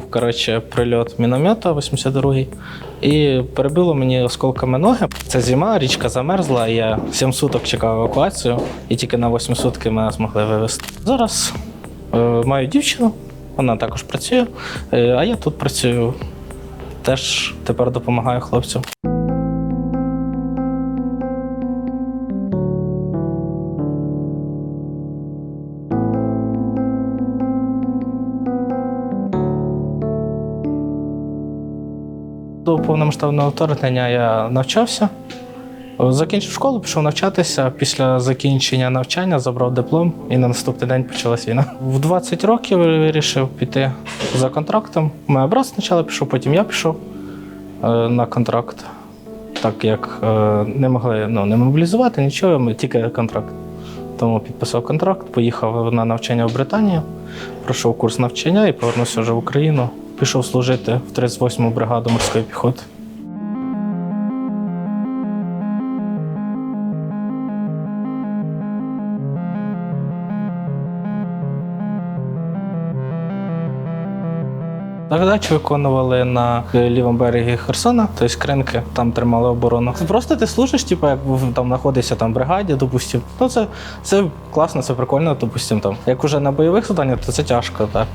був коротше, прильот міномета 82-й, і перебило мені осколками ноги. Це зима, річка замерзла, я 7 суток чекав евакуацію, і тільки на 8 сутки мене змогли вивезти. Зараз е, маю дівчину, вона також працює, е, а я тут працюю. Теж тепер допомагаю хлопцям. До повномасштабного вторгнення я навчався. Закінчив школу, пішов навчатися. Після закінчення навчання забрав диплом і на наступний день почалась війна. В 20 років вирішив піти за контрактом. Моя брат спочатку пішов, потім я пішов е, на контракт, так як е, не могли ну, не мобілізувати нічого, ми тільки контракт. Тому підписав контракт, поїхав на навчання в Британію, пройшов курс навчання і повернувся вже в Україну. Пішов служити в 38-му бригаду морської піхоти. Задачу виконували на лівому берегі Херсона, тобто кринки, там тримали оборону. Просто ти служиш, типу, як там знаходишся там бригаді, допустим. Ну це, це класно, це прикольно, допустим. Там. Як уже на бойових завданнях, то це тяжко, так.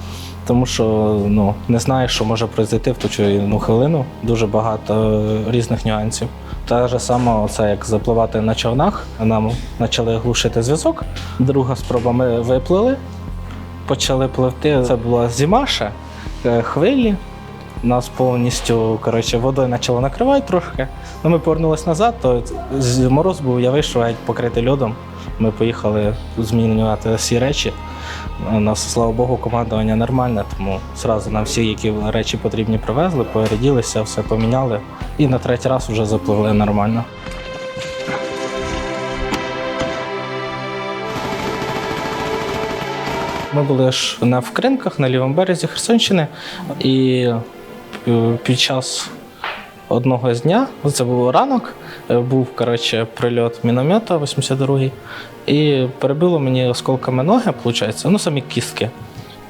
Тому що ну, не знаєш, що може произойти в ту чи іншу хвилину. Дуже багато е, різних нюансів. Те ж саме, це як запливати на човнах. Нам почали глушити зв'язок. Друга спроба ми виплили, почали пливти. Це була зима ще, е, хвилі. Нас повністю коротше, водою почало накривати трошки. Ну, ми повернулися назад, то з- мороз був, я вийшов геть покритий льодом. Ми поїхали змінювати всі речі. У нас, слава Богу, командування нормальне, тому зразу нам всі, які речі потрібні, привезли, переділися, все поміняли. І на третій раз вже запливли нормально. Ми були ж на вкринках на лівому березі Херсонщини, і е, під час одного з дня, це був ранок, е, був коротше, прильот міномета 82-й, і перебило мені осколками ноги, виходить, ну самі кістки.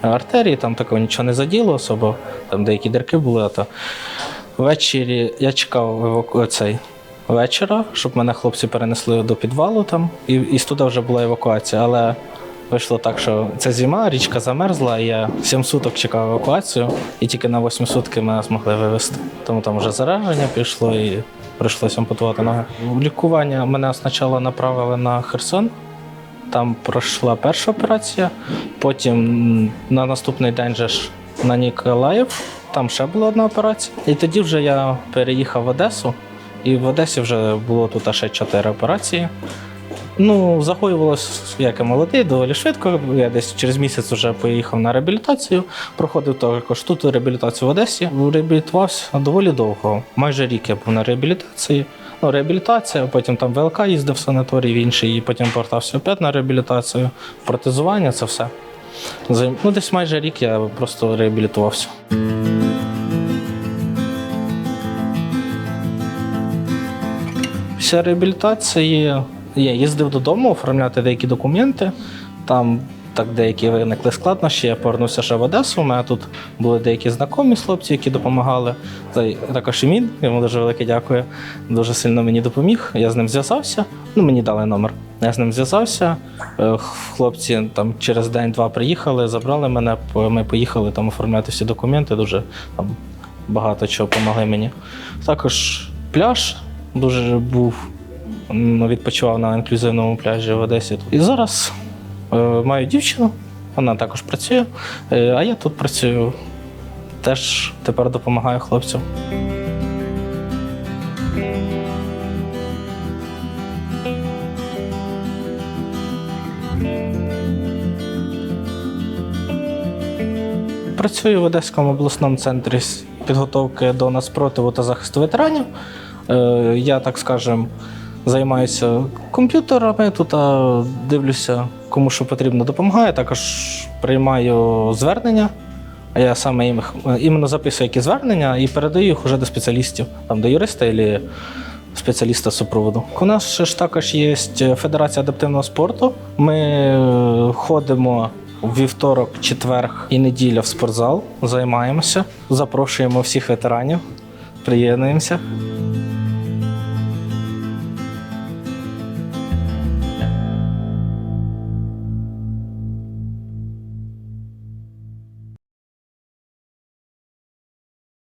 Артерії, там такого нічого не заділо особо, там деякі дірки були. А то. Ввечері я чекав еваку... цей вечора, щоб мене хлопці перенесли до підвалу там, і, і туди вже була евакуація. Але вийшло так, що це зима, річка замерзла, і я 7 суток чекав евакуацію, і тільки на 8 сутки мене змогли вивезти. Тому там вже зараження пішло і прийшлося ампутувати ноги. Лікування мене спочатку направили на Херсон. Там пройшла перша операція, потім на наступний день же ж на Ніколаїв, там ще була одна операція. І тоді вже я переїхав в Одесу, і в Одесі вже було тут ще чотири операції. Ну, загоювалося, як я молодий, доволі швидко. Я десь через місяць вже поїхав на реабілітацію, проходив також тут реабілітацію в Одесі. Реабілітувався доволі довго. Майже рік я був на реабілітації. Ну, реабілітація, потім там ВЛК їздив в санаторій в інший, і потім повертався опять на реабілітацію, протезування, це все. Ну, десь майже рік я просто реабілітувався. Після реабілітації я їздив додому оформляти деякі документи. Там так деякі виникли складнощі. Я повернувся ще в Одесу. У мене тут були деякі знайомі хлопці, які допомагали. Та також і він, йому дуже велике дякую. Дуже сильно мені допоміг. Я з ним зв'язався. Ну, мені дали номер. Я з ним зв'язався. Е, Хлопці там через день-два приїхали, забрали мене. Ми поїхали там оформляти всі документи. Дуже там багато чого допомогли мені. Також пляж дуже був. Відпочивав на інклюзивному пляжі в Одесі. І зараз е, маю дівчину, вона також працює, е, а я тут працюю. Теж тепер допомагаю хлопцям. Працюю в Одеському обласному центрі з підготовки до нацпротиву та захисту ветеранів. Е, Я, так скажем, займаюся комп'ютерами, тут дивлюся, кому що потрібно допомагаю. Також приймаю звернення. А я саме їм, іменно записую які звернення і передаю їх уже до спеціалістів, там до юриста або спеціаліста супроводу. У нас ще ж також є Федерація адаптивного спорту. Ми е, ходимо вівторок, четверг і неділя в спортзал. Займаємося. Запрошуємо всіх ветеранів. Приєднуємося.